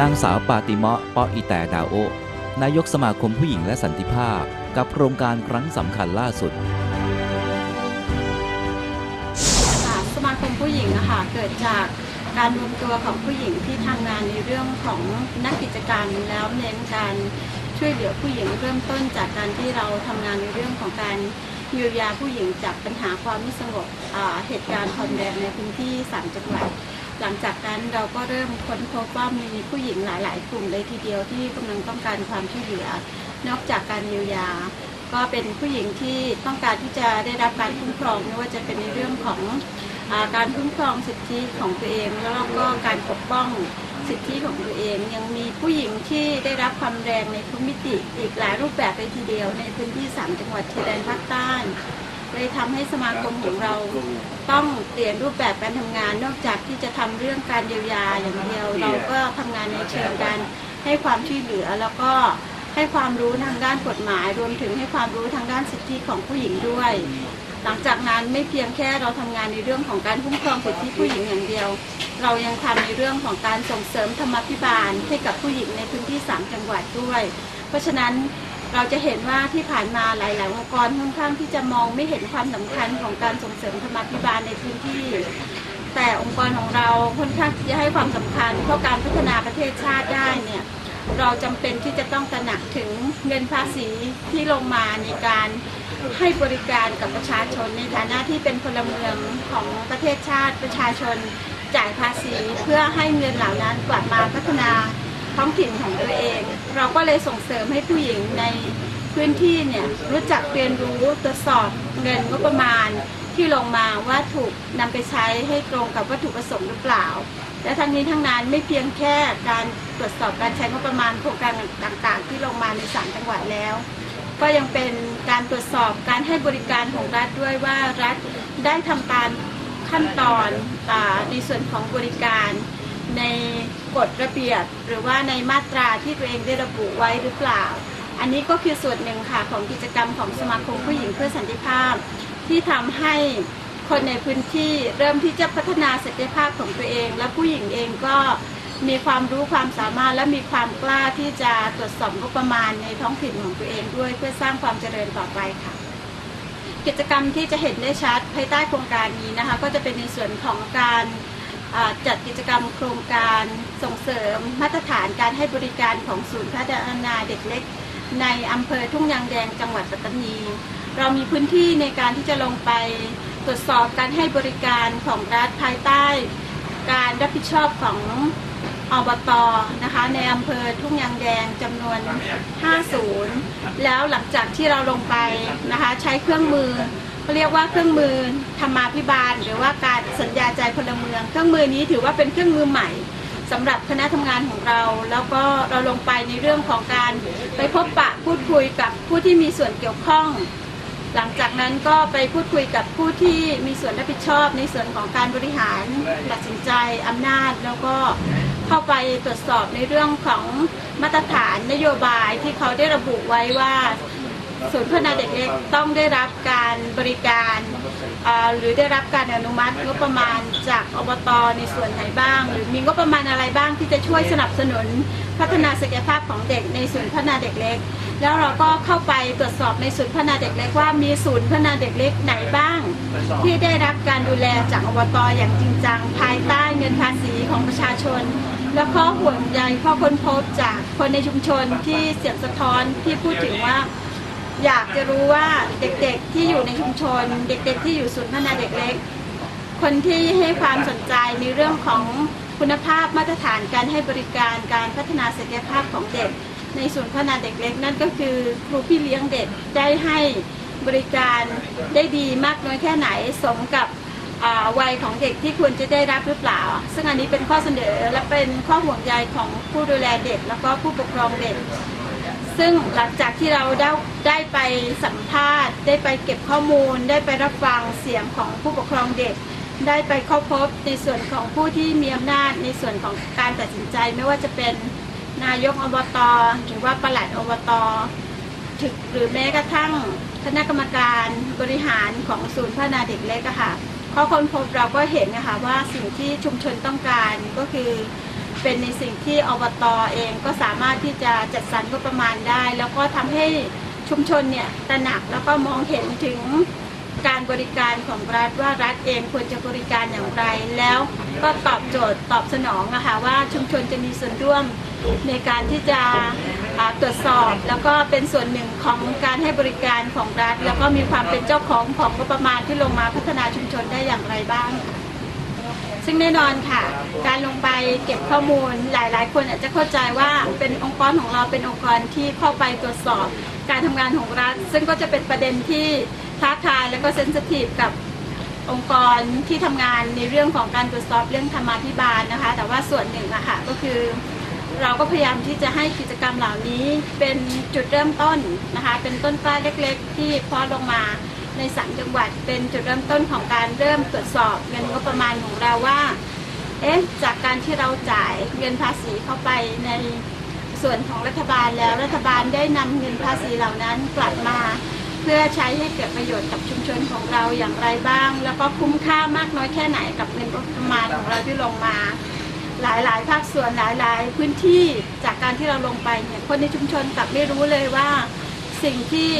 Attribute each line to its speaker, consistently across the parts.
Speaker 1: นางสาวปาติมะปาะอีแต่ดาวโอนายกสมาคมผู้หญิงและสันติภาพ กับโครงการครั้งสำคัญล่าสุด
Speaker 2: สมาคมผู้หญิงนะคะเกิดจากการรวมตัวของผู้หญิงที่ทำงานในเรื่องของนักกิจการมแล้วเน้นการช่วยเหลือผู้หญิงเริ่มต้นจากการที่เราทำงานในเรื่องของการเยียวยาผู้หญิงจากปัญหาความไม่สงบเหตุการณ์ความแรงในพื้นที่สามจังหวัด หลังจากนั้นเราก็เริ่มค้นพบว่ามีผู้หญิงหลาย ๆ กลุ่มเลยทีเดียวที่กำลังต้องการความช่วยเหลือนอกจากการเยียวยา ก็เป็นผู้หญิงที่ต้องการที่จะได้รับการคุ้มครองไม่ว่าจะเป็นในเรื่องของอการคุ้มครองสิทธิของตัวเอง แล้วก็การปกป้อง สิทธิของตัวเอง ยังมีผู้หญิงที่ได้รับความแรงในทุกมิติอีกหลายรูปแบบเลยทีเดียวในพื้นที่สามจังหวัดชายแดนภาคใต้เลยทำให้สมาคมของเราต้องเปลี่ยนรูปแบบการทำงาน นอกจากที่จะทำเรื่องการเยียวยาอย่างเดียว เราก็ทำงานในเชิงการให้ความช่วยเหลือแล้วก็ให้ความรู้ทางด้านกฎหมาย รวมถึงให้ความรู้ทางด้านสิทธิของผู้หญิงด้วย หลังจากนั้นไม่เพียงแค่เราทำงานในเรื่องของการคุ้มครองสิทธิผู้หญิงอย่างเดียว เรายังทำในเรื่องของการส่งเสริมธรรมาภิบาลให้กับผู้หญิงในพื้นที่ 3 จังหวัดด้วย เพราะฉะนั้นเราจะเห็นว่าที่ผ่านมาหลาย ๆ องค์กรค่อนข้างที่จะมองไม่เห็นความสำคัญของการส่งเสริมธรรมาภิบาลในพื้นที่ แต่องค์กรของเราค่อนข้างจะให้ความสำคัญเพราะการพัฒนาประเทศชาติได้เนี่ยเราจำเป็นที่จะต้องตระหนักถึงเงินภาษีที่ลงมาในการ ให้บริการกับประชาชนในฐานะที่เป็นพลเมืองของประเทศชาติประชาชนจ่ายภาษีเพื่อให้เงินเหล่านั้นกลับมาพัฒนาท้องถิ่นของตัวเอง เราก็เลยส่งเสริมให้ผู้หญิงในพื้นที่เนี่ยรู้จักเรียนรู้ตรวจสอบเงินงบประมาณที่ลงมาว่าถูกนำไปใช้ให้ตรงกับวัตถุประสงค์หรือเปล่า และทั้งนี้ทั้งนั้นไม่เพียงแค่การตรวจสอบการใช้งบประมาณโครงการต่างๆ ที่ลงมาในสามจังหวัดแล้ว ก็ยังเป็นการตรวจสอบการให้บริการของรัฐด้วยว่ารัฐได้ทำตามขั้นตอนอในส่วนของบริการในกฎระเบียบหรือว่าในมาตราที่ตัวเองได้ระบุไว้หรือเปล่า อันนี้ก็คือส่วนหนึ่งค่ะของกิจกรรมของสมาคมผู้หญิงเพื่อสันติภาพ ที่ทำให้คนในพื้นที่เริ่มที่จะพัฒนาศักยภาพของตัวเอง และผู้หญิงเองก็ มีความรู้ความสามารถและมีความกล้าที่จะตรวจสอบงบประมาณในท้องถิ่นของตัวเองด้วย เพื่อสร้างความเจริญต่อไปค่ะ กิจกรรมที่จะเห็นได้ชัดภายใต้โครงการนี้นะคะ ก็จะเป็นในส่วนของการจัดกิจกรรมโครงการส่งเสริมมาตรฐานการให้บริการของศูนย์พัฒนาเด็กเล็ก ในอำเภอทุ่งยางแดงจังหวัดปัตตานี เรามีพื้นที่ในการที่จะลงไปตรวจสอบการให้บริการของรัฐภายใต้ การรับผิดชอบของ อบตนะคะในอำเภอทุ่งยางแดงจำนวน 50 แล้วหลังจากที่เราลงไปนะคะใช้เครื่องมือเขาเรียกว่าเครื่องมือธรรมาภิบาล หรือว่าการสัญญาใจพลเมือง เครื่องมือนี้ถือว่าเป็นเครื่องมือใหม่สำหรับคณะทำงานของเรา แล้วก็เราลงไปในเรื่องของการไปพบปะพูดคุยกับผู้ที่มีส่วนเกี่ยวข้อง หลังจากนั้นก็ไปพูดคุยกับผู้ที่มีส่วนรับผิดชอบ ในส่วนของการบริหารตัดสินใจอำนาจแล้วก็ เข้าไปตรวจสอบในเรื่องของมาตรฐานนโยบายที่เขาได้ระบุไว้ว่าศูนย์พัฒนาเด็กเล็กต้องได้รับการบริการหรือได้รับการอนุมัติงบประมาณจากอบตในส่วนไหนบ้าง หรือมีงบประมาณอะไรบ้างที่จะช่วยสนับสนุนพัฒนาศักยภาพของเด็กในศูนย์พัฒนาเด็กเล็ก แล้วเราก็เข้าไปตรวจสอบในศูนย์พัฒนาเด็กเล็กว่ามีศูนย์พัฒนาเด็กเล็กไหนบ้าง ที่ได้รับการดูแลจากอบตอย่างจริงจัง ภายใต้เงินภาษีของประชาชน แล้วก็ห่วงใยข้อค้นพบจากคนในชุมชนที่เสียงสะท้อนที่พูดถึงว่า อยากจะรู้ว่าเด็กๆที่อยู่ในชุมชน เด็กๆที่อยู่ศูนย์พัฒนาเด็กเล็ก คนที่ให้ความสนใจในเรื่องของคุณภาพมาตรฐานการให้บริการการพัฒนาศักยภาพของเด็ก ในศูนย์พัฒนาเด็กเล็ก นั่นก็คือครูพี่เลี้ยงเด็กได้ให้บริการได้ดีมากน้อยแค่ไหนสมกับ วัยของเด็กที่ควรจะได้รับหรือเปล่า ซึ่งอันนี้เป็นข้อเสนอและเป็นข้อห่วงใยของผู้ดูแลเด็ก แล้วก็ผู้ปกครองเด็ก ซึ่งหลังจากที่เราได้ได้ไปสัมภาษณ์ ได้ไปเก็บข้อมูล ได้ไปรับฟังเสียงของผู้ปกครองเด็ก ได้ไปเข้าพบในส่วนของผู้ที่มีอำนาจในส่วนของการตัดสินใจไม่ว่าจะเป็นนายกอบตหรือว่าประหลัดอบตถึงหรือแม้กระทั่งคณะกรรมการบริหารของศูนย์พัฒนาเด็กเล็กค่ะ ข้อค้นพบเราก็เห็นนะคะว่าสิ่งที่ชุมชนต้องการก็คือเป็นในสิ่งที่อบตเองก็สามารถที่จะจัดสรรงบประมาณได้ แล้วก็ทำให้ชุมชนเนี่ยตระหนักแล้วก็มองเห็นถึงการบริการของรัฐว่ารัฐเองควรจะบริการอย่างไร แล้วก็ตอบโจทย์ตอบสนองนะคะว่าชุมชนจะมีส่วนร่วมในการที่จะ ตรวจสอบ แล้วก็เป็นส่วนหนึ่งของการให้บริการของรัฐ แล้วก็มีความเป็นเจ้าของของงบประมาณที่ลงมาพัฒนาชุมชนได้อย่างไรบ้าง ซึ่งแน่นอนค่ะ การลงไปเก็บข้อมูลหลาย ๆ คนอาจจะเข้าใจว่าเป็นองค์กรของเราเป็นองค์กรที่เข้าไปตรวจสอบ การทำงานของรัฐ ซึ่งก็จะเป็นประเด็นที่ท้าทายและก็เซนซิทีฟกับองค์กรที่ทำงานในเรื่องของการตรวจสอบเรื่องธรรมาภิบาลนะคะ แต่ว่าส่วนหนึ่งอะค่ะก็คือ เราก็พยายามที่จะให้กิจกรรมเหล่านี้เป็นจุดเริ่มต้นนะคะ เป็นต้นกล้าเล็กๆ ที่พอลงมาในสังจังหวัดเป็นจุดเริ่มต้นของการเริ่มตรวจสอบเงินงบประมาณของเราว่าเอ๊ะจากการที่เราจ่ายเงินภาษีเข้าไปในส่วนของรัฐบาลแล้วรัฐบาลได้นำเงินภาษีเหล่านั้นกลับมา เพื่อใช้ให้เกิดประโยชน์กับชุมชนของเราอย่างไรบ้าง แล้วก็คุ้มค่ามากน้อยแค่ไหนกับเงินงบประมาณของเราที่ลงมา หลายๆ ภาคส่วนหลายๆ พื้นที่จากการที่เราลงไปเนี่ยคนในชุมชนกลับไม่รู้เลยว่าสิ่งที่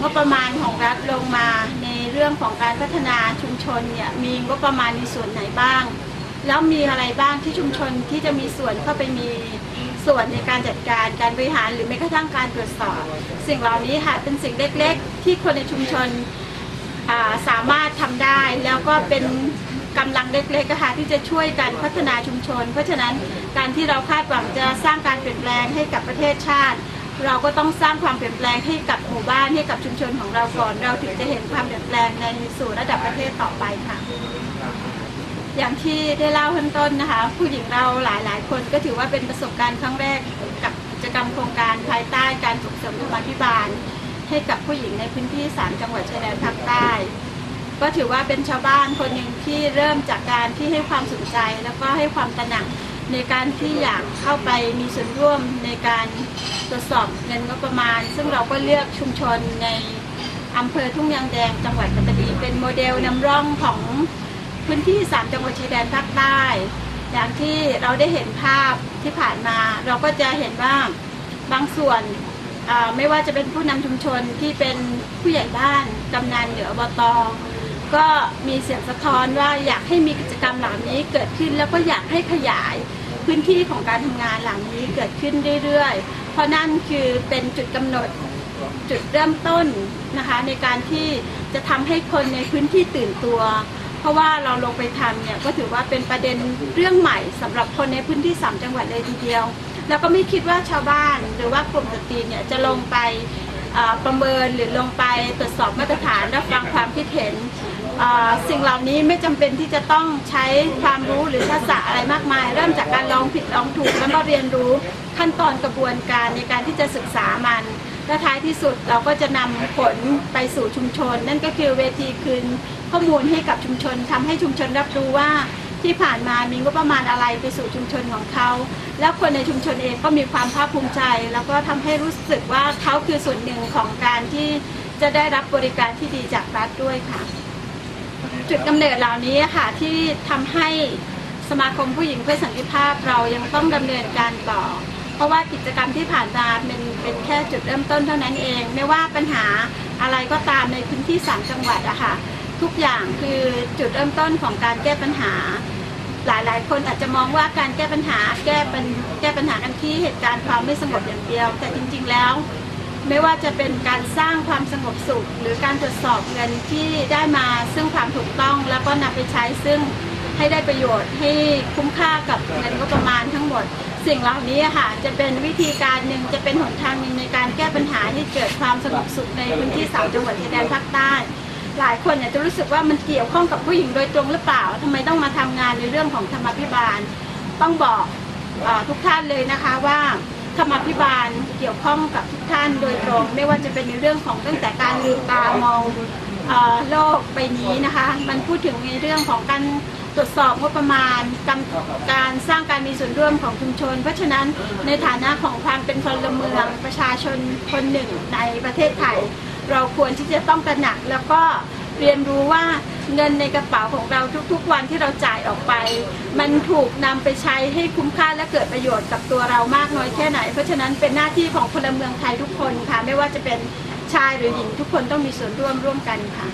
Speaker 2: งบประมาณของรัฐลงมาในเรื่องของการพัฒนาชุมชนเนี่ยมีงบประมาณในส่วนไหนบ้าง แล้วมีอะไรบ้างที่ชุมชนที่จะมีส่วนเข้าไปมีส่วนในการจัดการการบริหารหรือแม้กระทั่งการตรวจสอบ สิ่งเหล่านี้ค่ะเป็นสิ่งเล็กๆ ที่คนในชุมชนาสามารถทำได้ แล้วก็เป็น กำลังเล็กๆนะคะที่จะช่วยกันพัฒนาชุมชน เพราะฉะนั้นการที่เราคาดหวังจะสร้างการเปลี่ยนแปลงให้กับประเทศชาติ เราก็ต้องสร้างความเปลี่ยนแปลงให้กับหมู่บ้านให้กับชุมชนของเราก่อน เราถึงจะเห็นความเปลี่ยนแปลงในสู่ระดับประเทศต่อไปค่ะอย่างที่ได้เล่าข้างต้นนะคะ ผู้หญิงเราหลายๆ คนก็ถือว่าเป็นประสบการณ์ครั้งแรกกับกิจกรรมโครงการภายใต้การส่งเสริมธรรมาภิบาล ให้กับผู้หญิงในพื้นที่ 3 จังหวัดชายแดนภาคใต้ ก็ถือว่าเป็นชาวบ้านคนหนึ่งที่เริ่มจากการที่ให้ความสนใจ แล้วก็ให้ความตระหนักในการที่อยากเข้าไปมีส่วนร่วมในการตรวจสอบเงินงบประมาณ ซึ่งเราก็เลือกชุมชนในอำเภอทุ่งยางแดงจังหวัดปัตตานีเป็นโมเดลนำร่องของพื้นที่ 3 จังหวัดชายแดนภาคใต้ อย่างที่เราได้เห็นภาพที่ผ่านมา เราก็จะเห็นว่าบางส่วนไม่ว่าจะเป็นผู้นำชุมชนที่เป็นผู้ใหญ่บ้านกำนันหรืออบต ก็มีเสียงสะท้อนว่าอยากให้มีกิจกรรมเหล่านี้เกิดขึ้นแล้วก็อยากให้ขยายพื้นที่ของการทำงานเหล่านี้เกิดขึ้นเรื่อยๆ เพราะนั่นคือเป็นจุดกำหนดจุดเริ่มต้นนะคะในการที่จะทำให้คนในพื้นที่ตื่นตัว เพราะว่าเราลงไปทำเนี่ยก็ถือว่าเป็นประเด็นเรื่องใหม่สำหรับคนในพื้นที่3จังหวัดเลยทีเดียว แล้วก็ไม่คิดว่าชาวบ้านหรือว่ากลุ่มสตรีเนี่ยจะลงไป ประเมินหรือลงไปตรวจสอบมาตรฐานรับฟังความคิดเห็น สิ่งเหล่านี้ไม่จำเป็นที่จะต้องใช้ความรู้หรือทักษะอะไรมากมาย เริ่มจากการลองผิดลองถูกแล้วก็เรียนรู้ขั้นตอนกระบวนการในการที่จะศึกษามันและท้ายที่สุดเราก็จะนำผลไปสู่ชุมชน นั่นก็คือเวทีคืนข้อมูลให้กับชุมชนทำให้ชุมชนรับรู้ว่า ที่ผ่านมามีงบประมาณอะไรไปสู่ชุมชนของเขา แล้วคนในชุมชนเองก็มีความภาคภูมิใจ แล้วก็ทำให้รู้สึกว่าเขาคือส่วนหนึ่งของการที่จะได้รับบริการที่ดีจากรัฐด้วยค่ะ จุดกำเนิดเหล่านี้ค่ะที่ทำให้สมาคมผู้หญิงเพื่อสันติภาพเรายังต้องดำเนินการต่อ เพราะว่ากิจกรรมที่ผ่านมาเป็นเป็นแค่จุดเริ่มต้นเท่านั้นเอง ไม่ว่าปัญหาอะไรก็ตามในพื้นที่สามจังหวัดอะค่ะทุกอย่างคือจุดเริ่มต้นของการแก้ปัญหา หลายๆคนอาจจะมองว่าการแก้ปัญหาแก้ปัญแก้ปัญหากันที่เหตุการณ์ความไม่สงบอย่างเดียว แต่จริง ๆแล้ว ไม่ว่าจะเป็นการสร้างความสงบสุข หรือการตรวจสอบเงินที่ได้มาซึ่งความถูกต้อง แล้วก็นำไปใช้ซึ่งให้ได้ประโยชน์ให้คุ้มค่ากับเงินงบประมาณทั้งหมด สิ่งเหล่านี้ค่ะจะเป็นวิธีการหนึ่งจะเป็นหนทางหนึ่งในการแก้ปัญหาให้เกิดความสงบสุขในพื้นที่สามจังหวัดชายแดนภาคใต้ หลายคนเนี่ยจะรู้สึกว่ามันเกี่ยวข้องกับผู้หญิงโดยตรงหรือเปล่าทำไมต้องมาทำงานในเรื่องของธรรมาภิบาล ต้องบอกอทุกท่านเลยนะคะว่าธรรมาภิบาลเกี่ยวข้องกับทุกท่านโดยตรง ไม่ว่าจะเป็นในเรื่องของตั้งแต่การลืมตามองอโลกใบนี้นะคะ มันพูดถึงในเรื่องของการตรวจสอบงบประมาณการการสร้างการมีส่วนร่วมของชุมชน เพราะฉะนั้นในฐานะของความเป็นพลเมืองประชาชนคนหนึ่งในประเทศไทย เราควรที่จะต้องตระหนักแล้วก็เรียนรู้ว่าเงินในกระเป๋าของเราทุกๆ วันที่เราจ่ายออกไป มันถูกนำไปใช้ให้คุ้มค่าและเกิดประโยชน์กับตัวเรามากน้อยแค่ไหน เพราะฉะนั้นเป็นหน้าที่ของพลเมืองไทยทุกคนค่ะ ไม่ว่าจะเป็นชายหรือหญิงทุกคนต้องมีส่วนร่วมร่วมกันค่ะ